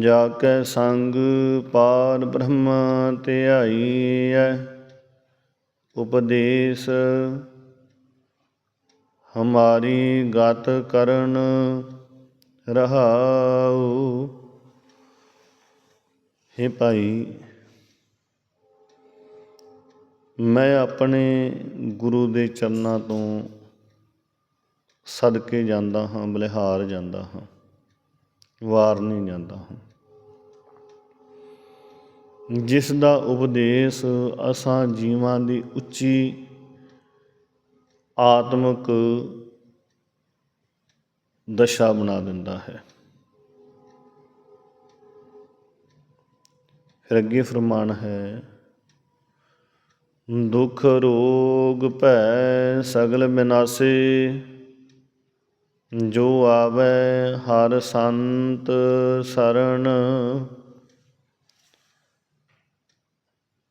ਜਾ ਕੈ ਸੰਗ ਪਾਰ ਬ੍ਰਹਮ ਧਿਆਈਐ, ਉਪਦੇਸ਼ ਹਮਾਰੀ ਗਤ ਕਰਨ ਰਹਾਉ। ਹੇ ਭਾਈ, ਮੈਂ ਆਪਣੇ ਗੁਰੂ ਦੇ ਚਰਨਾਂ ਤੋਂ ਸਦਕੇ ਜਾਂਦਾ ਹਾਂ, ਬਲਿਹਾਰ ਜਾਂਦਾ ਹਾਂ। ਵਾਰ ਨਹੀਂ ਜਾਂਦਾ ਹਾਂ ਜਿਸ ਦਾ ਉਪਦੇਸ਼ ਅਸਾਂ ਜੀਵਾਂ ਦੀ ਉੱਚੀ ਆਤਮਿਕ ਦਸ਼ਾ ਬਣਾ ਦਿੰਦਾ ਹੈ। ਫਿਰ ਅੱਗੇ ਫਰਮਾਨ ਹੈ, ਦੁਖ ਰੋਗ ਭੈ ਸਗਲ ਬਿਨਾਸੇ ਜੋ ਆਵੈ ਹਰ ਸੰਤ ਸਰਣ,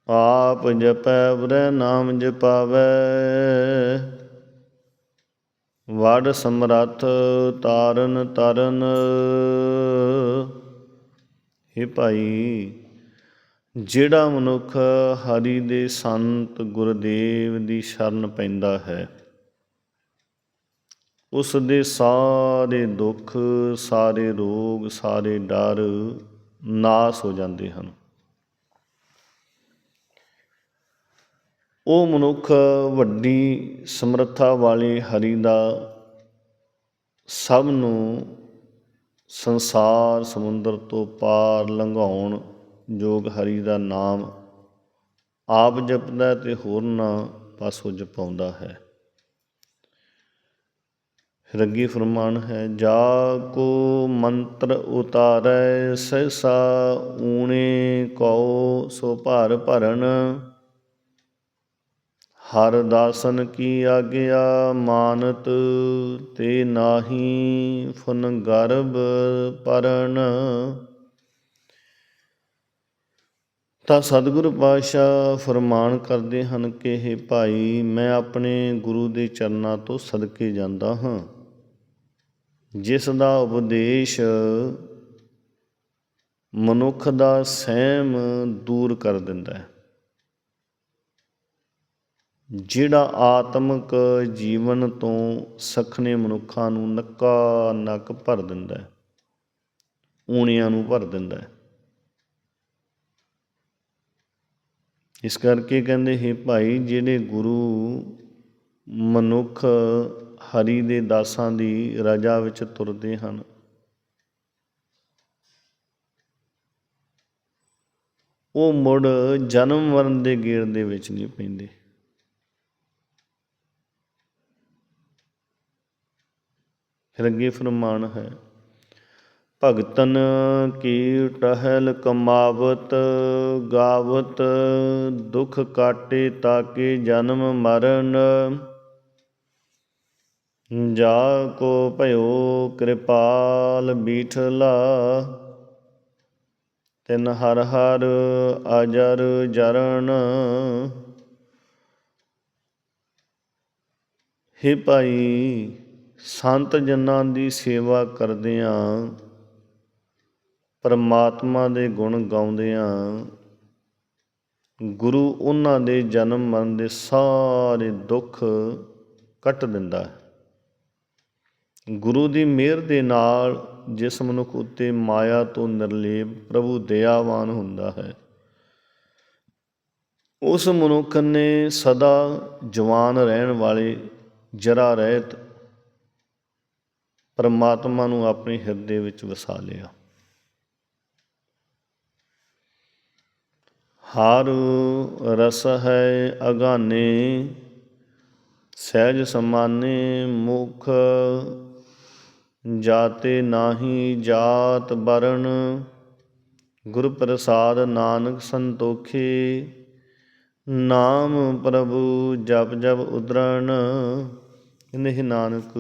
ਆਪ ਜਪੈ ਬਰੇ ਨਾਮ ਜਪਾਵੈ। ਵਡ ਸਮਰੱਥ ਤਾਰਨ ਤਰਨ। ਹੇ ਭਾਈ, ਜਿਹੜਾ ਮਨੁੱਖ ਹਰੀ ਦੇ ਸੰਤ ਗੁਰਦੇਵ ਦੀ ਸ਼ਰਨ ਪੈਂਦਾ ਹੈ ਉਸ ਦੇ ਸਾਰੇ ਦੁੱਖ, ਸਾਰੇ ਰੋਗ, ਸਾਰੇ ਡਰ ਨਾਸ ਹੋ ਜਾਂਦੇ ਹਨ। ਉਹ ਮਨੁੱਖ ਵੱਡੀ ਸਮਰੱਥਾ ਵਾਲੇ ਹਰੀ ਦਾ ਸਭ ਨੂੰ ਸੰਸਾਰ ਸਮੁੰਦਰ ਤੋਂ ਪਾਰ ਲੰਘਾਉਣ ਜੋਗ ਹਰੀ ਦਾ ਨਾਮ ਆਪ ਜਪਦਾ ਤੇ ਹੋਰਨਾਂ ਪਾਸੋਂ ਜਪਾਉਂਦਾ ਹੈ। ਫਿਰ ਫਰਮਾਨ ਹੈ, ਜਾ ਕੋ ਮੰਤਰ ਉਤਾਰੈ, ਸਹਿਸਾ ਊਣੇ ਕਉ ਸੋ ਭਰ ਭਰਨ ਹਰ ਦਾਸਨ ਕੀ ਆਗਿਆ ਮਾਨਤ, ਤੇ ਨਾਹੀ ਫੁਨ ਗਰਭ ਪਰਨ ਤਾਂ ਸਤਿਗੁਰ ਪਾਤਸ਼ਾਹ ਫਰਮਾਨ ਕਰਦੇ ਹਨ ਕਿ ਇਹ ਭਾਈ, ਮੈਂ ਆਪਣੇ ਗੁਰੂ ਦੇ ਚਰਨਾਂ ਤੋਂ ਸਦਕੇ ਜਾਂਦਾ ਹਾਂ। ਜਿਸ ਦਾ ਉਪਦੇਸ਼ ਮਨੁੱਖ ਦਾ ਸਹਿਮ ਦੂਰ ਕਰ ਦਿੰਦਾ ਹੈ। ਜਿਹੜਾ ਆਤਮਿਕ ਜੀਵਨ ਤੋਂ ਸਖਣੇ ਮਨੁੱਖਾਂ ਨੂੰ ਨੱਕਾ ਨੱਕ ਭਰ ਦਿੰਦਾ ਹੈ, ਊਣਿਆਂ ਨੂੰ ਭਰ ਦਿੰਦਾ ਹੈ। ਇਸ ਕਰਕੇ ਕਹਿੰਦੇ, ਹੈ ਭਾਈ, ਜਿਹੜੇ ਗੁਰੂ ਮਨੁੱਖ ਹਰੀ ਦੇ ਦਾਸਾਂ ਦੀ ਰਜਾ ਵਿੱਚ ਤੁਰਦੇ ਹਨ। ਉਹ ਮੁੜ ਜਨਮ ਮਰਨ ਦੇ ਗੇੜ ਦੇ ਵਿੱਚ ਨਹੀਂ ਪੈਂਦੇ। ਫਿਰ ਅੱਗੇ ਫਰਮਾਨ ਹੈ, ਭਗਤਨ ਕੀ ਟਹਿਲ ਕਮਾਵਤ, ਗਾਵਤ ਦੁਖ ਕਾਟੇ ਤਾਕੇ ਜਨਮ ਮਰਨ। ਜਾ ਕੋ ਭਇਓ ਕਿਰਪਾਲ ਬੀਠਲਾ ਤਿਨ ਹਰ ਹਰ ਅਜਰ ਜਰਨ। ਹੇ ਭਾਈ, ਸੰਤ ਜਨਾਂ ਦੀ ਸੇਵਾ ਕਰਦਿਆਂ, ਪਰਮਾਤਮਾ ਦੇ ਗੁਣ ਗਾਉਂਦਿਆਂ, ਗੁਰੂ ਉਹਨਾਂ ਦੇ ਜਨਮ ਮਰਨ ਦੇ ਸਾਰੇ ਦੁੱਖ ਕੱਟ ਦਿੰਦਾ ਹੈ। ਗੁਰੂ ਦੀ ਮਿਹਰ ਦੇ ਨਾਲ ਜਿਸ ਮਨੁੱਖ ਉੱਤੇ ਮਾਇਆ ਤੋਂ ਨਿਰਲੇਪ ਪ੍ਰਭੂ ਦਇਆਵਾਨ ਹੁੰਦਾ ਹੈ। ਉਸ ਮਨੁੱਖ ਨੇ ਸਦਾ ਜਵਾਨ ਰਹਿਣ ਵਾਲੇ ਜਰਾ ਰਹਿਤ ਪਰਮਾਤਮਾ ਨੂੰ ਆਪਣੇ ਹਿਰਦੇ ਵਿੱਚ ਵਸਾ ਲਿਆ। ਹਰ ਰਸ ਹੈ ਅਗਾਨੇ, ਸਹਿਜ ਸਮਾਨੇ ਮੁਖ ਜਾਤੇ ਨਾਹੀ ਜਾਤ ਬਰਨ ਗੁਰ ਪ੍ਰਸਾਦ ਨਾਨਕ ਸੰਤੋਖੇ। ਨਾਮ ਪ੍ਰਭੂ ਜਪ ਜਪ ਉਦਰਣ, ਨਿਹ ਨਾਨਕ,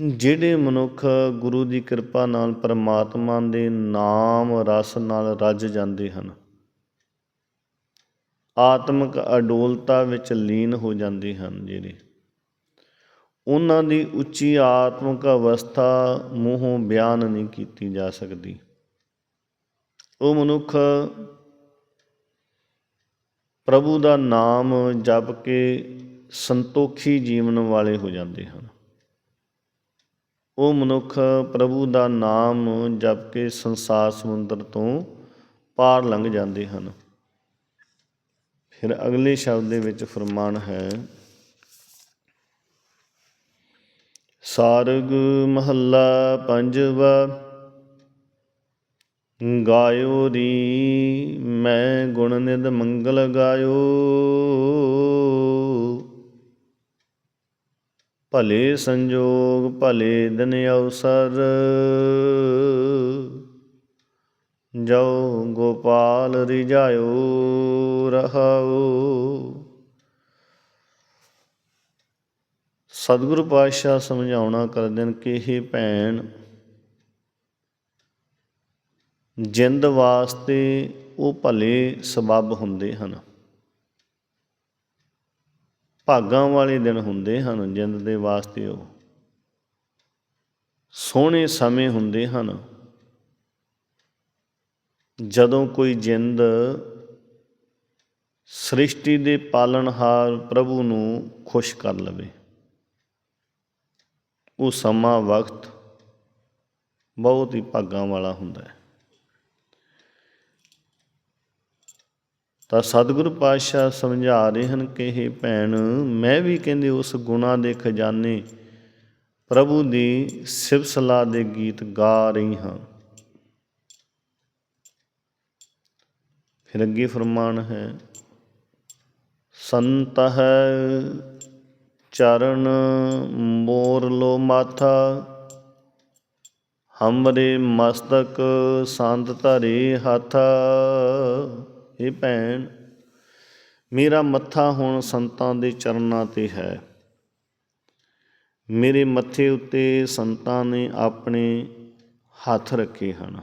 ਜਿਹੜੇ ਮਨੁੱਖ ਗੁਰੂ ਦੀ ਕਿਰਪਾ ਨਾਲ ਪਰਮਾਤਮਾ ਦੇ ਨਾਮ ਰਸ ਨਾਲ ਰੱਜ ਜਾਂਦੇ ਹਨ, ਆਤਮਿਕ ਅਡੋਲਤਾ ਵਿੱਚ ਲੀਨ ਹੋ ਜਾਂਦੇ ਹਨ ਜਿਹੜੇ। ਉਹਨਾਂ ਦੀ ਉੱਚੀ ਆਤਮਿਕ ਅਵਸਥਾ ਮੂੰਹੋਂ ਬਿਆਨ ਨਹੀਂ ਕੀਤੀ ਜਾ ਸਕਦੀ। ਉਹ ਮਨੁੱਖ ਪ੍ਰਭੂ ਦਾ ਨਾਮ ਜਪ ਕੇ ਸੰਤੋਖੀ ਜੀਵਨ ਵਾਲੇ ਹੋ ਜਾਂਦੇ ਹਨ। ਉਹ ਮਨੁੱਖ ਪ੍ਰਭੂ ਦਾ ਨਾਮ ਜਪ ਕੇ ਸੰਸਾਰ ਸਮੁੰਦਰ ਤੋਂ ਪਾਰ ਲੰਘ ਜਾਂਦੇ ਹਨ। ਫਿਰ ਅਗਲੇ ਸ਼ਬਦ ਦੇ ਵਿੱਚ ਫਰਮਾਨ ਹੈ ਸਾਰਗ ਮਹੱਲਾ ਪੰਜਵਾ, ਗਾਇਓ ਰੀ, ਮੈਂ ਗੁਣ ਨਿਦ ਮੰਗਲ ਗਾਇਓ। ਭਲੇ ਸੰਜੋਗ, ਭਲੇ ਦਿਨ ਅਵਸਰ ਜੋ ਗੋਪਾਲ ਰਿਜਾਇਓ ਰਹਾਓ। ਸਤਿਗੁਰੂ ਪਾਤਸ਼ਾਹ ਸਮਝਾਉਣਾ ਕਰਦੇ ਨੇ ਕਿ ਇਹ ਭੈਣ ਜਿੰਦ ਵਾਸਤੇ ਉਹ ਭਲੇ ਸਬੱਬ ਹੁੰਦੇ ਹਨ। ਭਾਗਾਂ ਵਾਲੇ ਦਿਨ ਹੁੰਦੇ ਹਨ, ਜਿੰਦ ਦੇ ਵਾਸਤੇ ਉਹ। ਸੋਹਣੇ ਸਮੇਂ ਹੁੰਦੇ ਹਨ। ਜਦੋਂ ਕੋਈ ਜਿੰਦ ਸ੍ਰਿਸ਼ਟੀ ਦੇ ਪਾਲਣਹਾਰ ਪ੍ਰਭੂ ਨੂੰ ਖੁਸ਼ ਕਰ ਲਵੇ। ਉਹ ਸਮਾਂ, ਵਕਤ ਬਹੁਤ ਹੀ ਭਾਗਾਂ ਵਾਲਾ ਹੁੰਦਾ ਹੈ। ਤਾਂ ਸਤਿਗੁਰ ਪਾਤਸ਼ਾਹ ਸਮਝਾ ਰਹੇ ਹਨ ਕਿ ਇਹ ਭੈਣ, ਮੈਂ ਵੀ ਕਹਿੰਦੇ ਉਸ ਗੁਣਾ ਦੇ ਖਜ਼ਾਨੇ ਪ੍ਰਭੂ ਦੀ ਸਿਫਤ ਸਲਾਹ ਦੇ ਗੀਤ ਗਾ ਰਹੀ ਹਾਂ। ਫਿਰ ਅੱਗੇ ਫਰਮਾਨ ਹੈ, ਸੰਤ ਹੈ ਚਰਨ ਮੋਰ ਲੋ ਮਾਥਾ, ਹਮਰੇ ਮਸਤਕ ਸੰਤ ਧਰੇ ਹੱਥਾ। ਇਹ ਭੈਣ, ਮੇਰਾ ਮੱਥਾ ਹੁਣ ਸੰਤਾਂ ਦੇ ਚਰਨਾਂ ਤੇ ਹੈ। ਮੇਰੇ ਮੱਥੇ ਉੱਤੇ ਸੰਤਾਂ ਨੇ ਆਪਣੇ ਹੱਥ ਰੱਖੇ ਹਨ।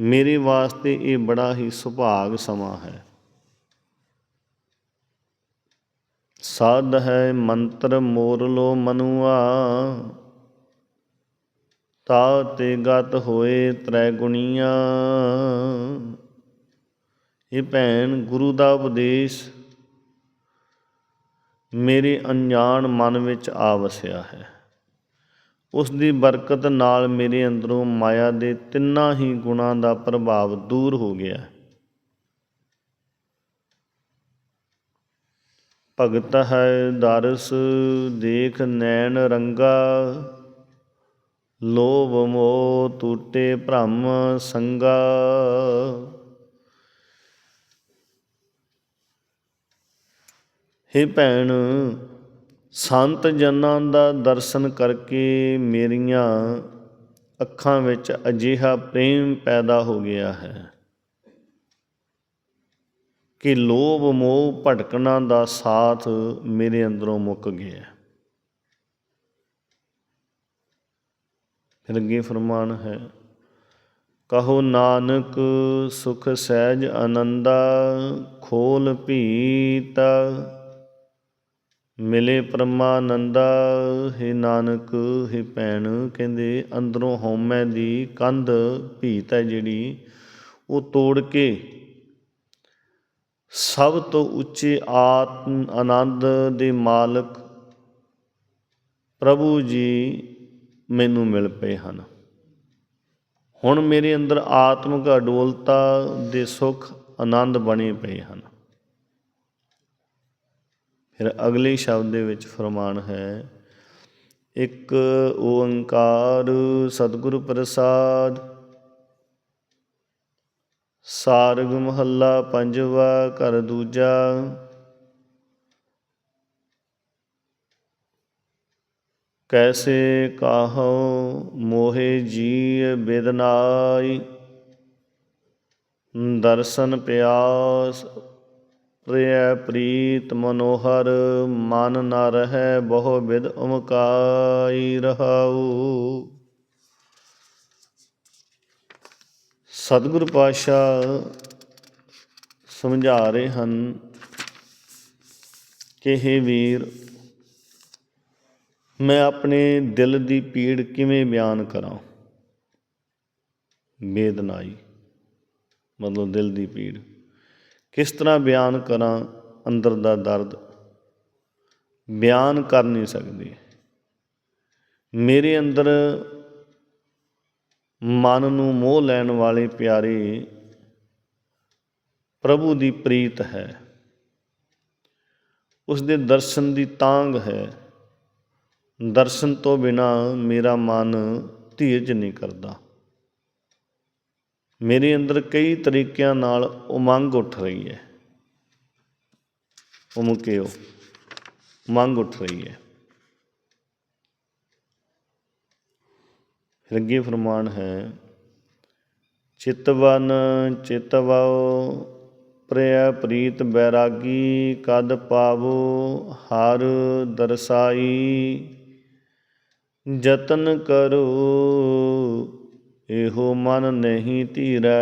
ਮੇਰੇ ਵਾਸਤੇ ਇਹ ਬੜਾ ਹੀ ਸੁਭਾਗ ਸਮਾਂ ਹੈ। ਸਾਧ ਹੈ ਮੰਤਰ ਮੋਰ ਲੋ ਮਨੁਆ। ਤਾ ਤੇ ਗਤ ਹੋਏ ਤ੍ਰੈ ਗੁਣੀਆਂ। ਇਹ ਭੈਣ ਗੁਰੂ ਦਾ ਉਪਦੇਸ਼ ਮੇਰੇ ਅਣਜਾਣ ਮਨ ਵਿੱਚ ਆ ਵਸਿਆ ਹੈ। ਉਸ ਦੀ ਬਰਕਤ ਨਾਲ ਮੇਰੇ ਅੰਦਰੋਂ ਮਾਇਆ ਦੇ ਤਿੰਨਾਂ ਹੀ ਗੁਣਾਂ ਦਾ ਪ੍ਰਭਾਵ ਦੂਰ ਹੋ ਗਿਆ। ਭਗਤ ਹੈ ਦਰਸ, ਦੇਖ ਨੈਣ ਰੰਗਾ। ਲੋਭ ਮੋਹ ਟੂਟੇ ਭ੍ਰਮ ਸੰਗਾ। ਹੇ ਭੈਣ, ਸੰਤ ਜਨਾਂ ਦਾ ਦਰਸ਼ਨ ਕਰਕੇ ਮੇਰੀਆਂ ਅੱਖਾਂ ਵਿੱਚ ਅਜੀਹਾ ਪ੍ਰੇਮ ਪੈਦਾ ਹੋ ਗਿਆ ਹੈ। ਕਿ ਲੋਭ ਮੋਹ ਭਟਕਣਾ ਦਾ ਸਾਥ ਮੇਰੇ ਅੰਦਰੋਂ ਮੁੱਕ ਗਿਆ। ਫਿਰ ਅੱਗੇ ਫਰਮਾਨ ਹੈ, ਕਹੋ ਨਾਨਕ ਸੁਖ ਸਹਿਜ ਆਨੰਦਾ, ਖੋਲ ਭੀਤ ਮਿਲੇ ਪਰਮਾਨੰਦਾ, ਹੈ ਨਾਨਕ, ਹੈ ਭੈਣ, ਕਹਿੰਦੇ, ਅੰਦਰੋਂ ਹਉਮੈ ਦੀ ਕੰਧ ਭੀਤ ਹੈ ਜਿਹੜੀ, ਉਹ ਤੋੜ ਕੇ ਸਭ ਤੋਂ ਉੱਚੇ ਆਤਮ ਆਨੰਦ ਦੇ ਮਾਲਕ ਪ੍ਰਭੂ ਜੀ ਮੈਨੂੰ ਮਿਲ ਪਏ ਹਨ। ਹੁਣ ਮੇਰੇ ਅੰਦਰ ਆਤਮਿਕ ਅਡੋਲਤਾ ਦੇ ਸੁਖ ਆਨੰਦ ਬਣੇ ਪਏ ਹਨ। ਫਿਰ ਅਗਲੇ ਸ਼ਬਦ ਦੇ ਵਿੱਚ ਫਰਮਾਨ ਹੈ, ਇੱਕ ਓੰਕਾਰ ਸਤਿਗੁਰ ਪ੍ਰਸਾਦ ਸਾਰਗ ਮਹੱਲਾ ਪੰਜਵਾ, ਘਰ ਦੂਜਾ। ਕੈਸੇ ਕਾਹੋ ਮੋਹਿ ਜੀ ਬੇਦਨਾਈ ਦਰਸ਼ਨ ਪਿਆਸ ਪ੍ਰਿਯ ਪ੍ਰੀਤ ਮਨੋਹਰ, ਮਨ ਨਾ ਰਹਿ ਬਹੁ ਬਿਦ ਉਮਕਾਈ ਰਹਾਉ। ਸਤਿਗੁਰ ਪਾਤਸ਼ਾਹ ਸਮਝਾ ਰਹੇ ਹਨ ਕਿ हे ਵੀਰ, ਮੈਂ ਆਪਣੇ ਦਿਲ ਦੀ ਪੀੜ ਕਿਵੇਂ ਬਿਆਨ ਕਰਾਂ? ਵੇਦਨਾਈ, ਮਤਲਬ ਦਿਲ ਦੀ ਪੀੜ। ਕਿਸ ਤਰ੍ਹਾਂ ਬਿਆਨ ਕਰਾਂ ਅੰਦਰ ਦਾ ਦਰਦ? ਬਿਆਨ ਕਰ ਨਹੀਂ ਸਕਦੇ। ਮੇਰੇ ਅੰਦਰ ਮਨ ਨੂੰ ਮੋਹ ਲੈਣ ਵਾਲੇ ਪਿਆਰੇ, ਪ੍ਰਭੂ ਦੀ ਪ੍ਰੀਤ ਹੈ। ਉਸ ਦੇ ਦਰਸ਼ਨ ਦੀ ਤਾਂਗ ਹੈ। ਦਰਸ਼ਨ ਤੋਂ ਬਿਨਾ ਮੇਰਾ ਮਨ ਧੀਰਜ ਨਹੀਂ ਕਰਦਾ। ਮੇਰੇ ਅੰਦਰ ਕਈ ਤਰੀਕਿਆਂ ਨਾਲ ਉਮੰਗ ਉੱਠ ਰਹੀ ਹੈ। ਉਮਕਿਓ, ਮੰਗ ਉੱਠ ਰਹੀ ਹੈ। ਫਿਰ ਅੱਗੇ ਫਰਮਾਨ ਹੈ, ਚਿਤਵਨ ਚਿਤਵਉ ਪ੍ਰਿਯ ਪ੍ਰੀਤ ਬੈਰਾਗੀ, ਕਦ ਪਾਵੋ ਹਰ ਦਰਸਾਈ ਯਤਨ ਕਰੋ, ਇਹੋ ਮਨ ਨਹੀਂ ਧੀਰੈ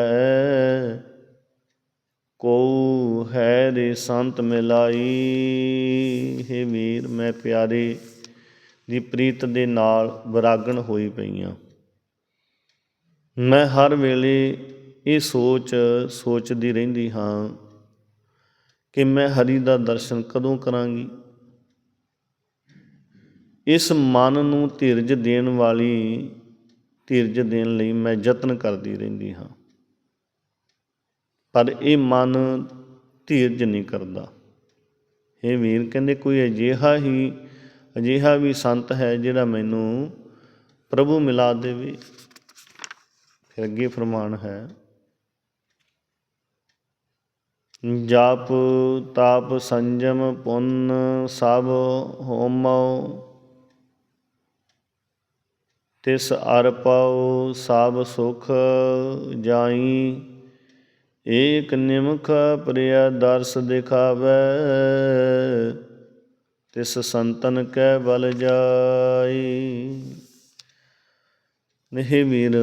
ਕੋ ਹੈ ਦੇ ਸੰਤ ਮਿਲਾਈ। ਹੈ ਵੀਰ, ਮੈਂ ਪਿਆਰੇ ਦੀ ਪ੍ਰੀਤ ਦੇ ਨਾਲ ਵਿਰਾਗਣ ਹੋਈ ਪਈਆਂ ਮੈਂ ਹਰ ਵੇਲੇ ਇਹ ਸੋਚ, ਸੋਚਦੀ ਰਹਿੰਦੀ ਹਾਂ ਕਿ ਮੈਂ ਹਰੀ ਦਾ ਦਰਸ਼ਨ ਕਦੋਂ ਕਰਾਂਗੀ। ਇਸ ਮਨ ਨੂੰ ਧੀਰਜ ਦੇਣ ਵਾਲੀ, ਧੀਰਜ ਦੇਣ ਲਈ ਮੈਂ ਯਤਨ ਕਰਦੀ ਰਹਿੰਦੀ ਹਾਂ। ਪਰ ਇਹ ਮਨ ਧੀਰਜ ਨਹੀਂ ਕਰਦਾ। ਇਹ ਵੀਰ, ਕਹਿੰਦੇ ਕੋਈ ਅਜਿਹਾ ਹੀ, ਅਜਿਹਾ ਵੀ ਸੰਤ ਹੈ ਜਿਹੜਾ ਮੈਨੂੰ ਪ੍ਰਭੂ ਮਿਲਾ ਦੇਵੇ। ਫਿਰ ਅੱਗੇ ਫਰਮਾਨ ਹੈ, ਜਾਪ ਤਾਪ ਸੰਜਮ ਪੁੰਨ ਸਭ ਹੋਮਉ, ਤਿਸ ਅਰ ਸਭ ਸੁਖ ਜਾਈ, ਏਕ ਨਿਮਖ ਪ੍ਰਿਆ ਦਰਸ ਦਿਖਾਵੇ, ਤਿਸ ਸੰਤਨ ਕੈ ਬਲ ਜਾਈ। ਨਹੀਂ ਵੀਰ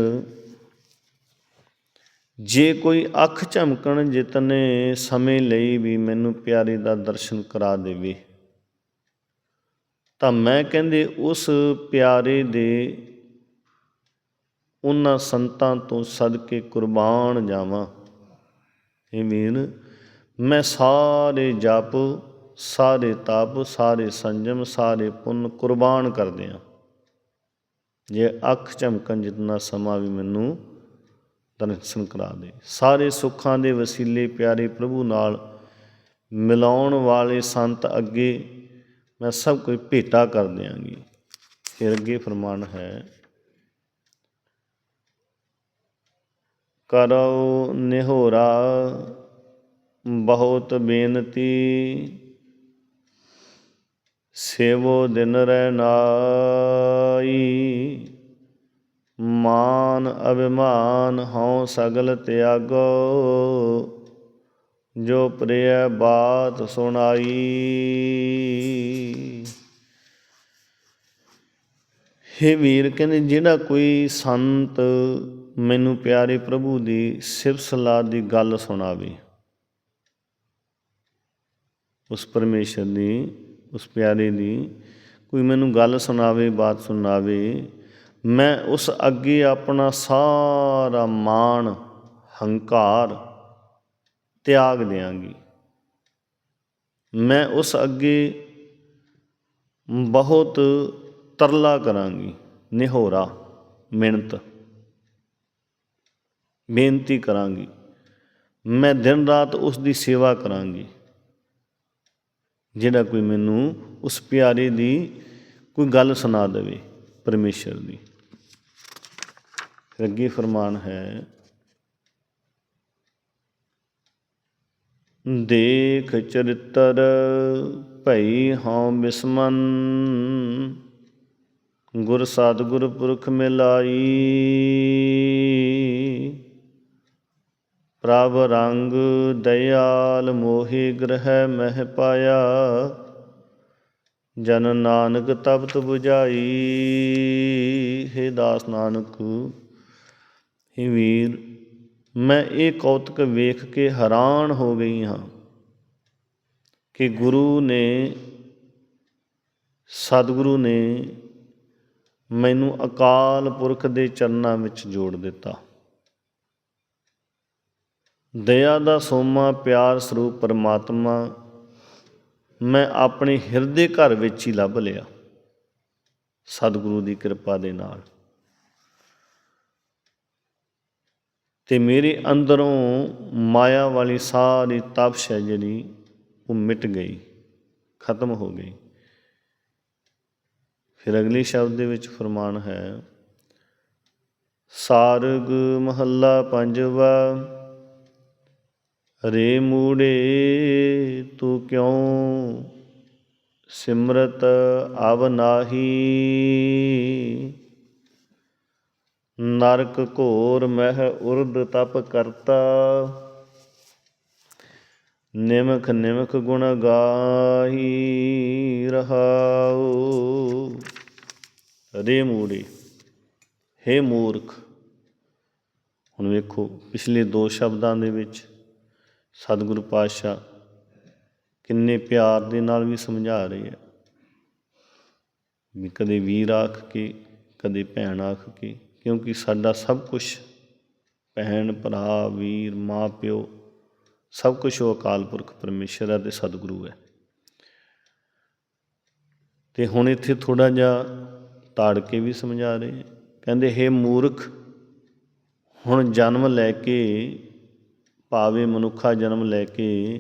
ਜੇ ਕੋਈ ਅੱਖ ਝਮਕਣ ਜਿਤਨੇ ਸਮੇਂ ਲਈ ਵੀ ਮੈਨੂੰ ਪਿਆਰੇ ਦਾ ਦਰਸ਼ਨ ਕਰਾ ਦੇਵੇ, ਤਾਂ ਮੈਂ ਕਹਿੰਦੇ ਉਸ ਪਿਆਰੇ ਦੇ ਉਹਨਾਂ ਸੰਤਾਂ ਤੋਂ ਸਦਕੇ ਕੁਰਬਾਨ ਜਾਵਾਂ। ਇਹ ਵੀਰ ਮੈਂ ਸਾਰੇ ਜਪ, ਸਾਰੇ ਤਪ, ਸਾਰੇ ਸੰਜਮ, ਸਾਰੇ ਪੁੰਨ ਕੁਰਬਾਨ ਕਰ ਦਿਆਂ। ਜੇ ਅੱਖ ਝਮਕਣ ਜਿਤਨਾ ਸਮਾਂ ਵੀ ਮੈਨੂੰ ਦਰਸ਼ਨ ਕਰਾ ਦੇ ਸਾਰੇ ਸੁੱਖਾਂ ਦੇ ਵਸੀਲੇ ਪਿਆਰੇ ਪ੍ਰਭੂ ਨਾਲ ਮਿਲਾਉਣ ਵਾਲੇ ਸੰਤ ਅੱਗੇ ਮੈਂ ਸਭ ਕੁਝ ਭੇਟਾ ਕਰ ਦਿਆਂਗੀ। ਫਿਰ ਅੱਗੇ ਫਰਮਾਨ ਹੈ ਕਰੋ ਨਿਹੋਰਾ, ਬਹੁਤ ਬੇਨਤੀ, ਸੇਵੋ ਦਿਨ ਰਹਿ ਨਾਈ ਮਾਨ ਅਭਿਮਾਨ ਹਉ ਸਗਲ ਤਿਆਗੋ, ਜੋ ਪ੍ਰਿਯ ਬਾਤ ਸੁਣਾਈ। ਹੇ ਵੀਰ, ਕਹਿੰਦੇ ਜਿਹੜਾ ਕੋਈ ਸੰਤ ਮੈਨੂੰ ਪਿਆਰੇ ਪ੍ਰਭੂ ਦੀ ਸਿਫਤ ਸਲਾਹ ਦੀ ਗੱਲ ਸੁਣਾਵੇ, ਉਸ ਪਰਮੇਸ਼ਰ ਦੀ, ਉਸ ਪਿਆਰੇ ਦੀ, ਕੋਈ ਮੈਨੂੰ ਗੱਲ ਸੁਣਾਵੇ, ਬਾਤ ਸੁਣਾਵੇ ਮੈਂ ਉਸ ਅੱਗੇ ਆਪਣਾ ਸਾਰਾ ਮਾਣ, ਹੰਕਾਰ ਤਿਆਗ ਦਿਆਂਗੀ। ਮੈਂ ਉਸ ਅੱਗੇ ਬਹੁਤ ਤਰਲਾ ਕਰਾਂਗੀ, ਨਿਹੋਰਾ, ਮਿਹਨਤ, ਬੇਨਤੀ ਕਰਾਂਗੀ। ਮੈਂ ਦਿਨ ਰਾਤ ਉਸ ਦੀ ਸੇਵਾ ਕਰਾਂਗੀ, ਜਿਹੜਾ ਕੋਈ ਮੈਨੂੰ ਉਸ ਪਿਆਰੇ ਦੀ ਕੋਈ ਗੱਲ ਸੁਣਾ ਦੇਵੇ ਪਰਮੇਸ਼ਰ ਦੀ। ਫਿਰ ਅੱਗੇ ਫਰਮਾਨ ਹੈ, ਦੇਖ ਚਰਿਤਰ ਭਈ ਹਉ ਬਿਸਮਨ ਗੁਰ ਸਤਿਗੁਰ ਪੁਰਖ ਮਿਲਾਈ। ਪ੍ਰਭ ਰੰਗ ਦਇਆਲ ਮੋਹਿ ਗ੍ਰਹਿ ਮਹਿ ਪਾਇਆ, ਜਨ ਨਾਨਕ ਤਪਤ 부ਝਾਈ ਹੈ ਦਾਸ ਨਾਨਕ हे ਵੀਰ, ਮੈਂ ਇਹ ਕੌਤਕ ਵੇਖ ਕੇ ਹੈਰਾਨ ਹੋ ਗਈ ਹਾਂ ਕਿ ਗੁਰੂ ਨੇ, ਸਤਿਗੁਰੂ ਨੇ ਮੈਨੂੰ ਅਕਾਲ ਪੁਰਖ ਦੇ ਚਰਨਾਂ ਵਿੱਚ ਜੋੜ ਦਿੱਤਾ। ਦਇਆ ਦਾ ਸੋਮਾ ਪਿਆਰ ਸਰੂਪ ਪਰਮਾਤਮਾ ਮੈਂ ਆਪਣੇ ਹਿਰਦੇ ਘਰ ਵਿੱਚ ਹੀ ਲੱਭ ਲਿਆ। ਸਤਿਗੁਰੂ ਦੀ ਕਿਰਪਾ ਦੇ ਨਾਲ। ਤੇ ਮੇਰੇ ਅੰਦਰੋਂ ਮਾਇਆ ਵਾਲੀ ਸਾਰੀ ਤਪਸ਼ ਹੈ ਜਿਹੜੀ, ਉਹ ਮਿਟ ਗਈ, ਖਤਮ ਹੋ ਗਈ। ਫਿਰ ਅਗਲੇ ਸ਼ਬਦ ਦੇ ਵਿੱਚ ਫਰਮਾਨ ਹੈ, ਸਾਰਗ ਮਹੱਲਾ ਪੰਜਵਾ, ਰੇ ਮੂੜੇ ਤੂੰ ਕਿਉਂ ਸਿਮਰਤ ਅਵ ਨਾਹੀ? ਨਰਕ ਘੋਰ ਮਹਿ ਉਰਦ ਤਪ ਕਰਤਾ। ਨਿਮਖ ਨਿਮਖ ਗੁਣ ਗਾਹੀ ਰਹਾਉ। ਰੇ ਮੂੜੇ, ਹੇ ਮੂਰਖ, ਹੁਣ ਵੇਖੋ ਪਿਛਲੇ ਦੋ ਸ਼ਬਦਾਂ ਦੇ ਵਿੱਚ ਸਤਿਗੁਰੂ ਪਾਤਸ਼ਾਹ ਕਿੰਨੇ ਪਿਆਰ ਦੇ ਨਾਲ ਵੀ ਸਮਝਾ ਰਹੇ ਆ। ਵੀ ਕਦੇ ਵੀਰ ਆਖ ਕੇ, ਕਦੇ ਭੈਣ ਆਖ ਕੇ ਕਿਉਂਕਿ ਸਾਡਾ ਸਭ ਕੁਝ ਭੈਣ, ਭਰਾ, ਵੀਰ, ਮਾਂ, ਪਿਓ, ਸਭ ਕੁਝ ਉਹ ਅਕਾਲ ਪੁਰਖ ਪਰਮੇਸ਼ਰ ਹੈ ਤੇ ਸਤਿਗੁਰੂ ਹੈ। ਤੇ ਹੁਣ ਇੱਥੇ ਥੋੜਾ ਜਿਹਾ ਤਾੜ ਕੇ ਵੀ ਸਮਝਾ ਰਹੇ ਕਹਿੰਦੇ, ਹੈ ਮੂਰਖ, ਹੁਣ ਜਨਮ ਲੈ ਕੇ, ਭਾਵੇਂ ਮਨੁੱਖਾ ਜਨਮ ਲੈ ਕੇ,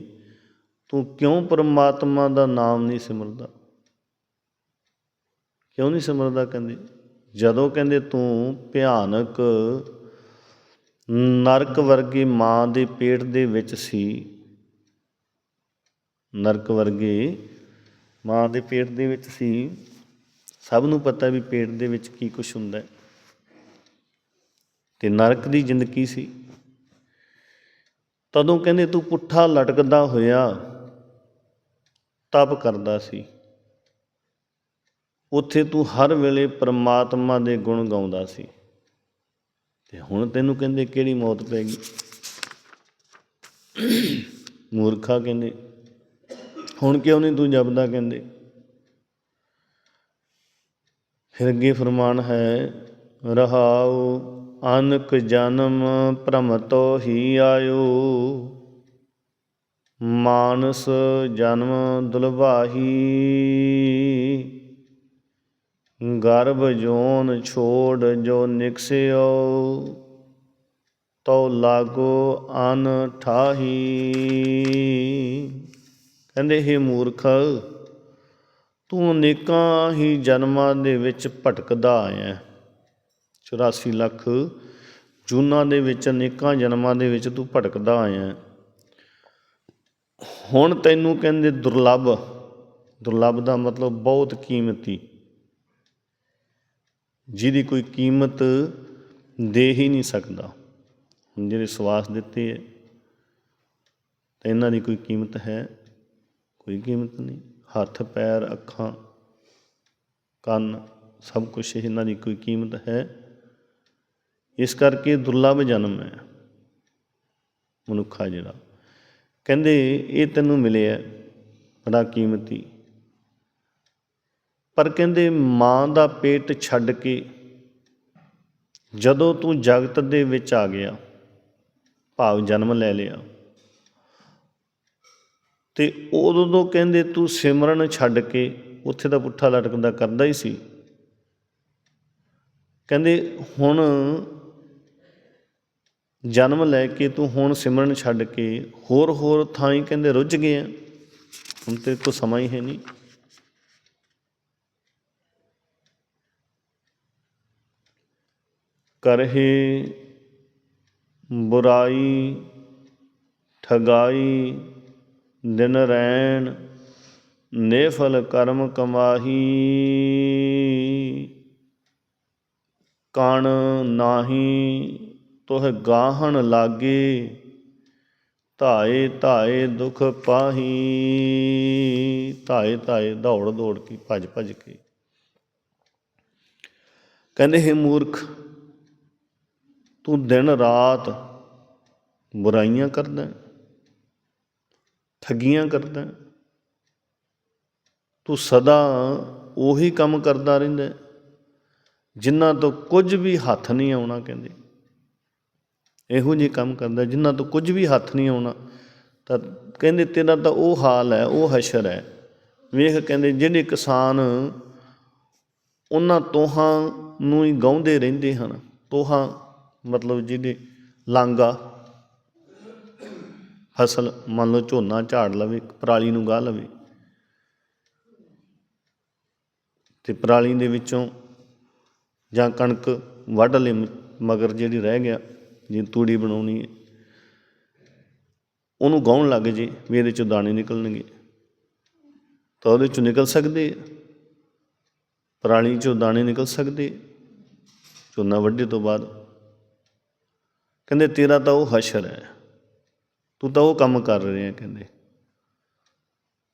ਤੂੰ ਕਿਉਂ ਪਰਮਾਤਮਾ ਦਾ ਨਾਮ ਨਹੀਂ ਸਿਮਰਦਾ? ਕਿਉਂ ਨਹੀਂ ਸਿਮਰਦਾ ਕਹਿੰਦੇ? ਜਦੋਂ ਕਹਿੰਦੇ ਤੂੰ ਭਿਆਨਕ ਨਰਕ ਵਰਗੀ ਮਾਂ ਦੇ ਪੇਟ ਦੇ ਵਿੱਚ ਸੀ, ਨਰਕ ਵਰਗੇ ਮਾਂ ਦੇ ਪੇਟ ਦੇ ਵਿੱਚ ਸੀ, ਸਭ ਨੂੰ ਪਤਾ ਵੀ ਪੇਟ ਦੇ ਵਿੱਚ ਕੀ ਕੁਝ ਹੁੰਦਾ ਹੈ। ਤੇ ਨਰਕ ਦੀ ਜ਼ਿੰਦਗੀ ਸੀ। ਤਦੋਂ ਕਹਿੰਦੇ ਤੂੰ ਪੁੱਠਾ ਲਟਕਦਾ ਹੋਇਆ ਤਪ ਕਰਦਾ ਸੀ। ਉੱਥੇ ਤੂੰ ਹਰ ਵੇਲੇ ਪ੍ਰਮਾਤਮਾ ਦੇ ਗੁਣ ਗਾਉਂਦਾ ਸੀ। ਤੇ ਹੁਣ ਤੈਨੂੰ ਕਹਿੰਦੇ ਕਿਹੜੀ ਮੌਤ ਪੈ ਗਈ? ਮੂਰਖਾ ਕਹਿੰਦੇ। ਹੁਣ ਕਿਉਂ ਨਹੀਂ ਤੂੰ ਜਪਦਾ ਕਹਿੰਦੇ? ਫਿਰ ਅੱਗੇ ਫਰਮਾਨ ਹੈ, ਰਹਾਉ ਅਨਕ ਜਨਮ ਭ੍ਰਮ ਤੋ ਹੀ ਆਇਓ। ਮਾਨਸ ਜਨਮ ਦੁਲਵਾਹੀ। ਗਰਭ ਜੋਨ ਛੋੜ ਜੋ ਨਿਕਸਿਓ ਤੋ ਲਾਗੋ ਅਨ ਠਾਹੀ। ਕਹਿੰਦੇ हे ਮੂਰਖ, ਤੂੰ ਅਨੇਕਾਂ ਹੀ ਜਨਮਾਂ ਦੇ ਵਿੱਚ ਭਟਕਦਾ ਆਇਆ 84 ਲੱਖ ਜੂਨਾਂ ਦੇ ਵਿੱਚ, ਅਨੇਕਾਂ ਜਨਮਾਂ ਦੇ ਵਿੱਚ ਤੂੰ ਭਟਕਦਾ ਆਇਆ ਹੁਣ ਤੈਨੂੰ ਕਹਿੰਦੇ ਦੁਰਲੱਭ। ਦੁਰਲੱਭ ਦਾ ਮਤਲਬ ਬਹੁਤ ਕੀਮਤੀ। ਜਿਹਦੀ ਕੋਈ ਕੀਮਤ ਦੇ ਹੀ ਨਹੀਂ ਸਕਦਾ। ਹੁਣ ਜਿਹੜੇ ਸਵਾਸ ਦਿੱਤੇ ਹੈ ਤਾਂ ਇਹਨਾਂ ਦੀ ਕੋਈ ਕੀਮਤ ਹੈ? ਕੋਈ ਕੀਮਤ ਨਹੀਂ। ਹੱਥ, ਪੈਰ, ਅੱਖਾਂ, ਕੰਨ, ਸਭ ਕੁਝ ਇਹਨਾਂ ਦੀ ਕੋਈ ਕੀਮਤ ਹੈ। ਇਸ ਕਰਕੇ ਦੁਰਲੱਭ ਜਨਮ ਹੈ ਮਨੁੱਖਾ ਜਿਹੜਾ। ਕਹਿੰਦੇ, ਇਹ ਤੈਨੂੰ ਮਿਲਿਆ, ਬੜਾ ਕੀਮਤੀ। ਪਰ ਕਹਿੰਦੇ ਮਾਂ ਦਾ ਪੇਟ ਛੱਡ ਕੇ ਜਦੋਂ ਤੂੰ ਜਗਤ ਦੇ ਵਿੱਚ ਆ ਗਿਆ, ਭਾਵ ਜਨਮ ਲੈ ਲਿਆ, ਤੇ ਉਦੋਂ ਤੋਂ ਕਹਿੰਦੇ ਤੂੰ ਸਿਮਰਨ ਛੱਡ ਕੇ ਉੱਥੇ ਦਾ ਪੁੱਠਾ ਲਟਕਦਾ ਕਰਦਾ ਹੀ ਸੀ। ਕਹਿੰਦੇ ਹੁਣ ਜਨਮ ਲੈ ਕੇ ਤੂੰ ਹੁਣ ਸਿਮਰਨ ਛੱਡ ਕੇ ਹੋਰ ਹੋਰ ਥਾਂ ਹੀ ਕਹਿੰਦੇ ਰੁੱਝ ਗਏ ਆ, ਹੁਣ ਤੇ ਕੋ ਸਮਾਂ ਹੀ ਹੈ ਨਹੀਂ। ਕਰਹੇ ਬੁਰਾਈ ਠਗਾਈ, ਦਿਨ ਰੈਣ, ਨੇਫਲ ਕਰਮ ਕਮਾਹੀ। ਕਣ ਨਾਹੀ, ਤੋਹ ਗਾਹਣ ਲਾਗੇ, ਧਾਏ ਧਾਏ ਦੁਖ ਪਾਹੀ। ਧਾਏ ਧਾਏ ਦੌੜ ਦੌੜ ਕੇ, ਭੱਜ ਭੱਜ ਕੇ। ਕਹਿੰਦੇ ਹੈ ਮੂਰਖ ਤੂੰ ਦਿਨ ਰਾਤ ਬੁਰਾਈਆਂ ਕਰਦਾ ਠੱਗੀਆਂ ਕਰਦਾ ਤੂੰ ਸਦਾ ਉਹੀ ਕੰਮ ਕਰਦਾ ਰਹਿੰਦਾ ਜਿਨ੍ਹਾਂ ਤੋਂ ਕੁਝ ਵੀ ਹੱਥ ਨਹੀਂ ਆਉਣਾ ਕਹਿੰਦੇ। ਇਹੋ ਜਿਹੇ ਕੰਮ ਕਰਦਾ ਜਿਨ੍ਹਾਂ ਤੋਂ ਕੁਝ ਵੀ ਹੱਥ ਨਹੀਂ ਆਉਣਾ, ਤਾਂ ਕਹਿੰਦੇ ਤੇਰਾ ਤਾਂ ਉਹ ਹਾਲ ਹੈ, ਉਹ ਹਸ਼ਰ ਹੈ। ਵੇਖ ਕਹਿੰਦੇ ਜਿਹੜੇ ਕਿਸਾਨ ਉਹਨਾਂ ਤੋਹਾਂ ਨੂੰ ਹੀ ਗਾਉਂਦੇ ਰਹਿੰਦੇ ਹਨ, ਤੋਹਾਂ ਮਤਲਬ ਜਿਹਦੇ ਲਾਂਗਾ ਫਸਲ ਮੰਨ ਲਓ ਝੋਨਾ ਝਾੜ ਲਵੇ, ਪਰਾਲੀ ਨੂੰ ਗਾਹ ਲਵੇ। ਤੇ ਪਰਾਲੀ ਦੇ ਵਿੱਚੋਂ ਜਾਂ ਕਣਕ ਵੱਢ ਲੈ, ਮਗਰ ਜਿਹੜੀ ਰਹਿ ਗਿਆ ਜੇ ਤੂੜੀ ਬਣਾਉਣੀ ਹੈ, ਉਹਨੂੰ ਗਾਉਣ ਲੱਗ ਜੇ, ਵੀ ਇਹਦੇ ਚੋਂ ਦਾਣੇ ਨਿਕਲਣਗੇ। ਤਾਂ ਉਹਦੇ ਚੋਂ ਨਿਕਲ ਸਕਦੇ ਪਰਾਲੀ ਚੋਂ ਦਾਣੇ ਨਿਕਲ ਸਕਦੇ ਝੋਨਾ ਵੱਢੇ ਤੋਂ ਬਾਅਦ ਕਹਿੰਦੇ, ਤੇਰਾ ਤਾਂ ਉਹ ਹਸ਼ਰ ਹੈ। ਤੂੰ ਤਾਂ ਉਹ ਕੰਮ ਕਰ ਰਿਹਾ ਕਹਿੰਦੇ।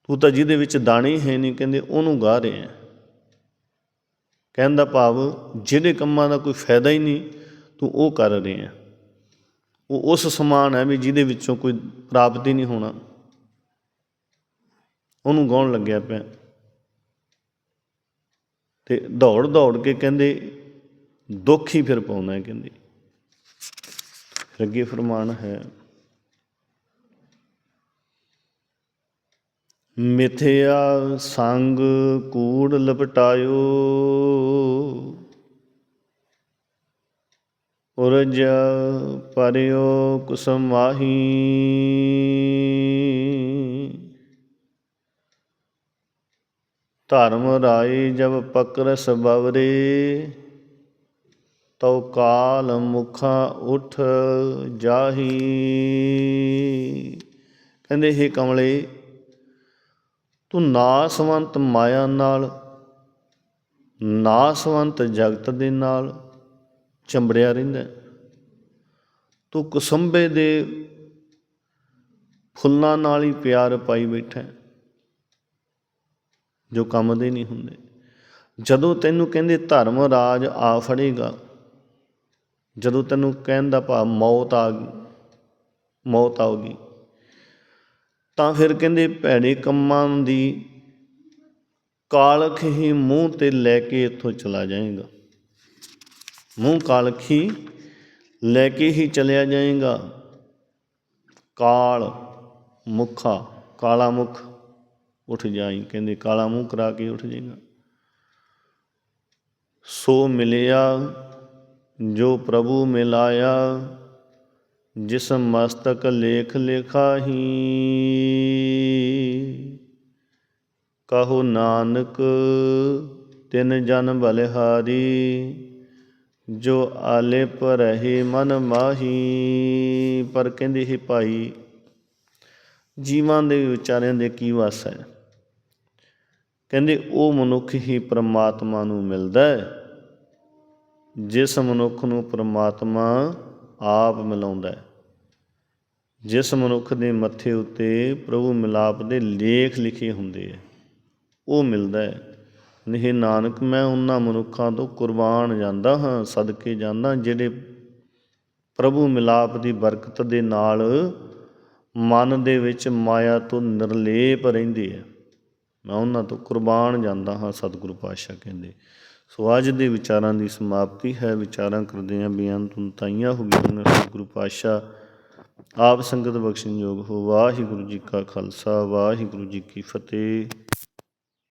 ਤੂੰ ਤਾਂ ਜਿਹਦੇ ਵਿੱਚ ਦਾਣੇ ਹੈ ਨਹੀਂ, ਕਹਿੰਦੇ, ਉਹਨੂੰ ਗਾ ਰਿਹਾ ਕਹਿਣ ਦਾ ਭਾਵ, ਜਿਹਦੇ ਕੰਮਾਂ ਦਾ ਕੋਈ ਫਾਇਦਾ ਹੀ ਨਹੀਂ, ਤੂੰ ਉਹ ਕਰ ਰਿਹਾ ਉਹ ਉਸ ਸਮਾਨ ਹੈ ਵੀ ਜਿਹਦੇ ਵਿੱਚੋਂ ਕੋਈ ਪ੍ਰਾਪਤੀ ਨਹੀਂ ਹੋਣਾ। ਉਹਨੂੰ ਗਾਉਣ ਲੱਗਿਆ ਪਿਆ। ਤੇ ਦੌੜ ਦੌੜ ਕੇ ਕਹਿੰਦੇ, ਦੁੱਖ ਹੀ ਫਿਰ ਪਾਉਂਦਾ ਕਹਿੰਦੇ। ਫਿਰ ਅੱਗੇ ਫਰਮਾਨ ਹੈ। ਮਿਥਿਆ ਸੰਗ ਕੂੜ ਲਪਟਾਇਓ, ਉਰਜ ਪਰਿਓ ਕੁਸਮਾਹੀ ਧਰਮ ਰਾਏ ਜਬ ਪਕਰਸ ਬਵਰੇ ਤਉ ਕਾਲ ਮੁਖਾ ਉਠ ਜਾਹੀ। ਕਹਿੰਦੇ, ਹੇ ਕਮਲੇ, ਤੂੰ ਨਾਸਵੰਤ ਮਾਇਆ ਨਾਲ, ਨਾਸਵੰਤ ਜਗਤ ਦੇ ਨਾਲ ਚੰਬੜਿਆ ਰਹਿੰਦਾ ਤੂੰ ਕੁਸੰਬੇ ਦੇ ਫੁੱਲਾਂ ਨਾਲ ਹੀ ਪਿਆਰ ਪਾਈ ਬੈਠਾ ਜੋ ਕੰਮ ਦੇ ਨਹੀਂ ਹੁੰਦੇ। ਜਦੋਂ ਤੈਨੂੰ ਕਹਿੰਦੇ ਧਰਮ ਰਾਜ ਆ ਫੜੇਗਾ ਜਦੋਂ ਤੈਨੂੰ ਕਹਿਣ ਦਾ ਭਾਵ ਮੌਤ ਆ ਗਈ, ਮੌਤ ਆਉਗੀ ਤਾਂ ਫਿਰ ਕਹਿੰਦੇ ਭੈੜੇ ਕੰਮਾਂ ਦੀ ਕਾਲਖ ਹੀ ਮੂੰਹ ਤੇ ਲੈ ਕੇ ਇੱਥੋਂ ਚਲਾ ਜਾਏਗਾ। ਮੂੰਹ ਕਾਲਖ ਹੀ ਲੈ ਕੇ ਹੀ ਚਲਿਆ ਜਾਏਗਾ। ਕਾਲ ਮੁਖਾ, ਕਾਲਾ ਮੁਖ ਉੱਠ ਜਾਈ, ਕਹਿੰਦੇ ਕਾਲਾ ਮੂੰਹ ਕਰਾ ਕੇ ਉੱਠ ਜਾਏਗਾ। ਸੋ ਮਿਲਿਆ ਜੋ ਪ੍ਰਭੂ ਮਿਲਾਇਆ, ਜਿਸ ਮਸਤਕ ਲੇਖ ਲਿਖਾਹੀ। ਕਹੋ ਨਾਨਕ, ਤਿਨ ਜਨ ਬਲਿਹਾਰੀ, ਜੋ ਆਲੇ ਪਰ ਰਹੇ ਮਨ ਮਾਹੀ, ਪਰ ਕਹਿੰਦੇ ਹੀ, ਭਾਈ, ਜੀਵਾਂ ਦੇ ਵਿਚਾਰਿਆਂ ਦੇ ਕੀ ਵਾਸ ਹੈ? ਕਹਿੰਦੇ, ਉਹ ਮਨੁੱਖ ਹੀ ਪ੍ਰਮਾਤਮਾ ਨੂੰ ਮਿਲਦਾ ਹੈ। ਜਿਸ ਮਨੁੱਖ ਨੂੰ ਪ੍ਰਮਾਤਮਾ ਆਪ ਮਿਲਾਉਂਦਾ ਹੈ, ਜਿਸ ਮਨੁੱਖ ਦੇ ਮੱਥੇ ਉੱਤੇ ਪ੍ਰਭੂ ਮਿਲਾਪ ਦੇ ਲੇਖ ਲਿਖੇ ਹੁੰਦੇ ਹੈ, ਉਹ ਮਿਲਦਾ ਹੈ। ਨਹੀਂ ਨਾਨਕ, ਮੈਂ ਉਹਨਾਂ ਮਨੁੱਖਾਂ ਤੋਂ ਕੁਰਬਾਨ ਜਾਂਦਾ ਹਾਂ, ਸਦਕੇ ਜਾਂਦਾ, ਜਿਹੜੇ ਪ੍ਰਭੂ ਮਿਲਾਪ ਦੀ ਬਰਕਤ ਦੇ ਨਾਲ ਮਨ ਦੇ ਵਿੱਚ ਮਾਇਆ ਤੋਂ ਨਿਰਲੇਪ ਰਹਿੰਦੇ ਆ ਮੈਂ ਉਹਨਾਂ ਤੋਂ ਕੁਰਬਾਨ ਜਾਂਦਾ ਹਾਂ, ਸਤਿਗੁਰੂ ਪਾਤਸ਼ਾਹ ਕਹਿੰਦੇ। ਸੋ ਅੱਜ ਦੇ ਵਿਚਾਰਾਂ ਦੀ ਸਮਾਪਤੀ ਹੈ। ਵਿਚਾਰਾਂ ਕਰਦੇ ਆਂ ਬੇਅੰਤ ਤਾਈਆਂ ਹੋ ਗਈਆਂ। ਗੁਰੂ ਪਾਤਸ਼ਾਹ, ਆਪ ਸੰਗਤ ਬਖਸ਼ਣਯੋਗ ਹੋ। ਵਾਹਿਗੁਰੂ ਜੀ ਕਾ ਖਾਲਸਾ, ਵਾਹਿਗੁਰੂ ਜੀ ਕੀ ਫਤਿਹ।